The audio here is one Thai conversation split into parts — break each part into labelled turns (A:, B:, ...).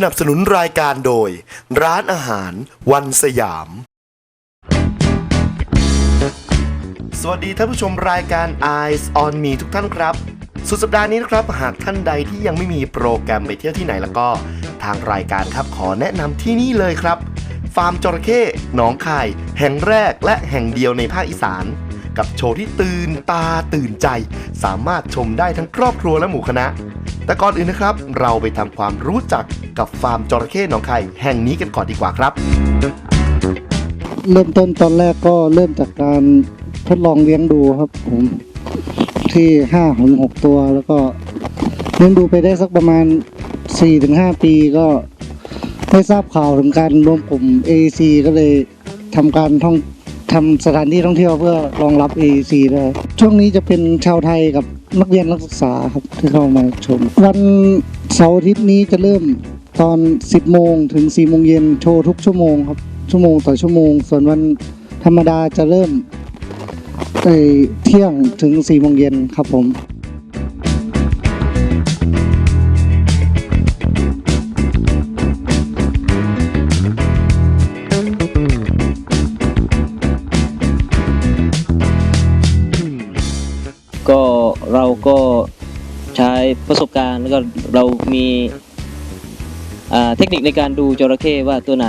A: สนับสนุนรายการโดย ร้านอาหารวันสยาม สวัสดีท่านผู้ชมรายการ Eyes on Me ทุกท่านครับ สุดสัปดาห์นี้นะครับ หากท่านใดที่ยังไม่มีโปรแกรมไปเที่ยวที่ไหนแล้วก็ ทางรายการครับขอแนะนำที่นี่เลยครับ ฟาร์มจระเข้หนองคาย แห่งแรกและแห่งเดียวในภาคอีสาน กับโชว์ที่ตื่นตาตื่นใจ สามารถชมได้ทั้งครอบครัวและหมู่คณะ แต่ก่อนอื่นนะครับ เราไปทำความรู้จักกับฟาร์มจระเข้หนองคายแห่งนี้กันก่อนดีกว่าครับ
B: เริ่มต้นตอนแรกก็เริ่มจากการทดลองเลี้ยงดูครับผมที่ห้าถึงหกตัวแล้วก็เลี้ยงดูไปได้สักประมาณสี่ถึงห้าปีก็ได้ทราบข่าวถึงการรวมกลุ่ม AEC ก็เลยทำการท่องทำสถานที่ท่องเที่ยวเพื่อรองรับ AEC ได้ช่วงนี้จะเป็นชาวไทยกับ นักเรียนนักศึกษาครับที่เข้ามาชม วันเสาร์อาทิตย์นี้จะเริ่มตอน 10 โมงถึง 4 โมงเย็นโชว์ทุกชั่วโมงครับ ชั่วโมงต่อชั่วโมง ส่วนวันธรรมดาจะเริ่มเอ่อเที่ยงถึง 4 โมงเย็นครับผม
C: เราก็ใช้ประสบการณ์แล้วก็เรามีเทคนิคในการดูจระเข้ว่าตัวไหน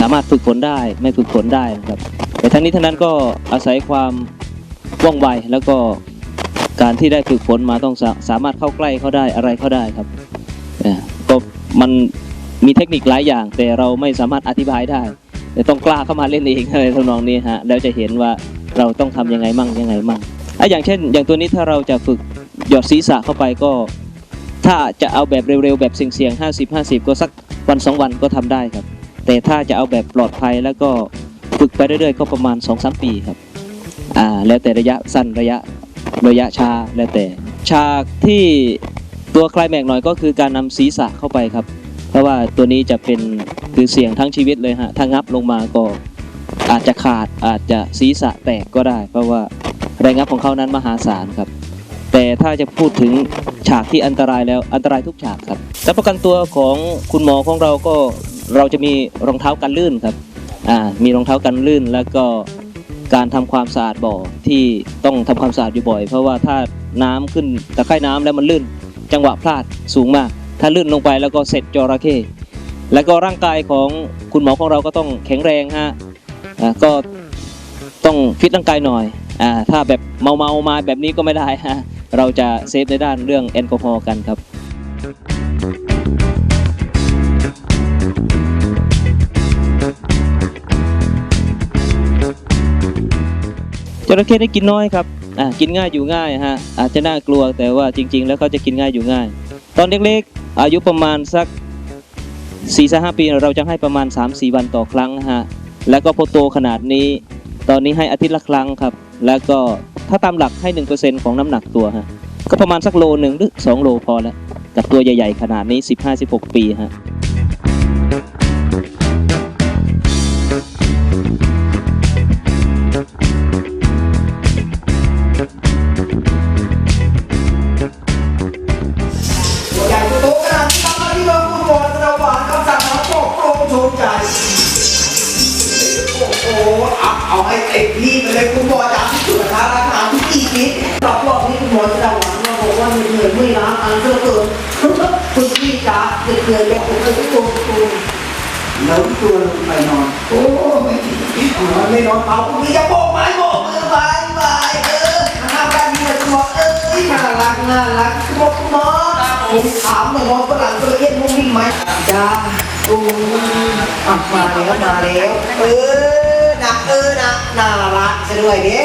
C: สามารถฝึกฝนได้ไม่ฝึกฝนได้นะครับแต่ทั้งนี้ทั้งนั้นก็อาศัยความว่องไวแล้วก็การที่ได้ฝึกฝนมาต้องสาสามารถเข้าใกล้เขาได้อะไรเขาได้ครับก็มันมีเทคนิคหลายอย่าง แต่เราไม่สามารถอธิบายได้แต่ต้องกล้าเข้ามาเล่นเองอะไรทำนองนี้ฮะแล้วจะเห็นว่าเราต้องทำยังไงมั่งยังไงมั่ง อะอย่างเช่น อย่างตัวนี้ถ้าเราจะฝึกหยอดศีรษะเข้าไปก็ ถ้าจะเอาแบบเร็วๆแบบเสี่ยงๆ50 50 ก็สักวันสองวันก็ทำได้ครับ แต่ถ้าจะเอาแบบปลอดภัยแล้วก็ฝึกไปเรื่อยๆก็ประมาณ2-3ปีครับอ่าแล้วแต่ระยะสั้นระยะระยะช้าแล้วแต่ฉากที่ตัวคลายแม็กหน่อยก็คือการนำศีรษะเข้าไปครับ เพราะว่าตัวนี้จะเป็นคือเสี่ยงทั้งชีวิตเลยฮะถ้างับลงมาก็อาจจะขาดอาจจะศีรษะแตกก็ได้ เพราะว่า แรงงับของเขานั้นมหาศาลครับ แต่ถ้าจะพูดถึงฉากที่อันตรายแล้วอันตรายทุกฉากครับและประกันตัวของคุณหมอของเราก็เราจะมีรองเท้ากันลื่นครับอ่ามีรองเท้ากันลื่น แล้วก็การทำความสะอาดบ่อที่ต้องทำความสะอาดอยู่บ่อย เพราะว่าถ้าน้ำขึ้นตะไคร่น้ำแล้วมันลื่น จังหวะพลาดสูงมาก ถ้าลื่นลงไปแล้วก็เสร็จจระเข้แล้วก็ร่างกายของคุณหมอของเราก็ต้องแข็งแรงฮะอ่าก็ต้องฟิตร่างกายหน่อย อ่าถ้าแบบเมาเมามาแบบนี้ก็ไม่ได้ฮะเราจะเซฟในด้านเรื่องแอลกอฮอล์กันครับจระเข้ได้กินน้อยครับอ่ากินง่ายอยู่ง่ายฮะอาจจะน่ากลัวแต่ว่าจริง ๆ แล้วเขาจะกินง่ายอยู่ง่าย ตอนเล็กๆอายุประมาณสัก4ี่ห้าปีเราจะให้ประมาณ 3-4 วันต่อครั้งฮะแล้วก็พอโตขนาดนี้ ตอนนี้ให้อาทิตย์ละครั้งครับ แล้วก็ถ้าตามหลักให้ 1%ของน้ำหนักตัวฮะก็ประมาณสักโลหนึ่งหรือ2โลพอแล้ว กับตัวใหญ่ ๆ ขนาดนี้ 15-16 ปีฮะ
D: เอาเอาให้เต็มที่ไปเลยคุณหมอจากที่สุดนะราคาที่อีกนิดรอบรอบนี้คุณหมอจะระวังว่าบอกว่าเหนื่อยเมื่อยล้าอันเกินเกินคุณพี่จ๋าเกินเกินแล้วผมก็ต้องตัวตัวแล้วตัวลงไปนอน โอ้ไม่นอนไม่นอนเผาคุณพี่จะโบกไม้โบกมือบายบายเออทำการดีเลยคุณหมอเอ้ยน่ารักน่ารักคุณหมอคุณหมอ ผมถามหน่อยว่าฝรั่งตัวเอ็นมุ้งมิ้งไหมจ้าอูอะมาแล้วมาแล้ว เออนะเออนะน่ารักซะด้วยเด้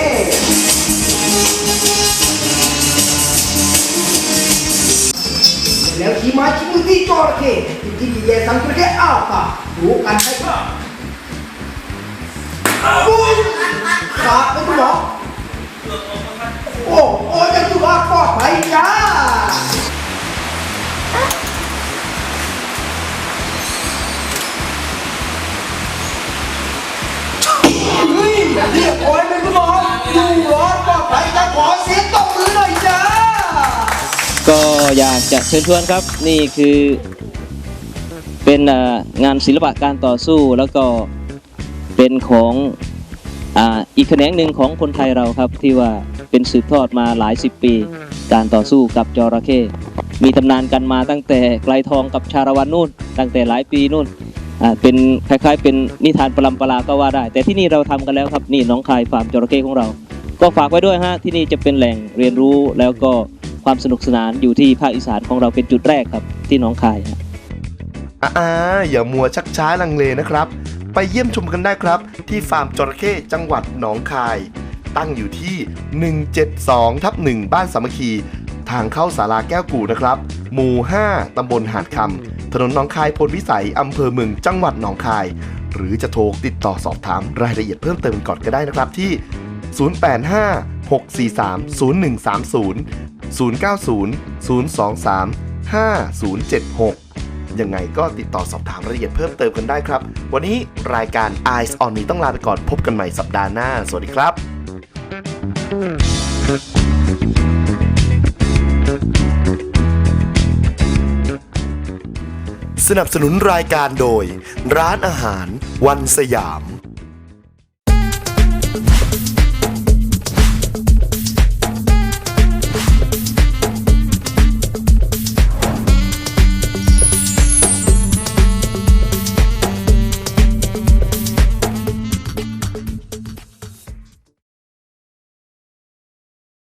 D: แล้วขี่มาขี่มือที่จระเข้ที่ที่แย่สังเข้อ้าวค่ะดูกันให้ค่ะปุ้ยขาดไปคุณหมอโอ้โอ้ยังอยู่รอดปลอดภัยจ้า จะเชิ
C: ญชวนครับนี่คือเป็นงานศิลปะการต่อสู้แล้วก็เป็นของอีกแขนงหนึ่งของคนไทยเราครับ ที่ว่าเป็นสืบทอดมาหลายสิบปี การต่อสู้กับจระเข้มีตำนานกันมาตั้งแต่ไกลทองกับชาละวันนู่น ตั้งแต่หลายปีนู่นเป็นคล้ายๆ เป็นนิทานปรัมปราก็ว่าได้ แต่ที่นี่เราทำกันแล้วครับนี่น้องคายฟาร์มจระเข้ของเรา ก็ฝากไว้ด้วยฮะที่นี่จะเป็นแหล่งเรียนรู้แล้วก็ ความสนุกสนานอยู่ที่ภาคอีสานของเราเป็นจุดแรกครับที่หน้องคาย
A: อ่าอย่ามัวชักช้าลังเลนะครับ ไปเยี่ยมชมกันได้ครับ ที่ฟาร์มจระเข้จังหวัดหนองคาย ตั้งอยู่ที่ 172ทับ1บ้านสามัคคี ทางเข้าสาราแก้วกู่นะครับ หมู่ 5 ตำบลหาดคำถนนหนองคายพลวิสัยอำเภอเมืองจังหวัดหนองคาย หรือจะโทรติดต่อสอบถามรายละเอียดเพิ่มเติมก่อนก็ได้นะครับที่ 0900235076ยังไงก็ติดต่อสอบถามรายละเอียดเพิ่มเติมกันได้ครับ วันนี้รายการ Eyes on Me ต้องลาไปก่อนพบกันใหม่สัปดาห์หน้า สวัสดีครับ สนับสนุนรายการโดย ร้านอาหารวันสยาม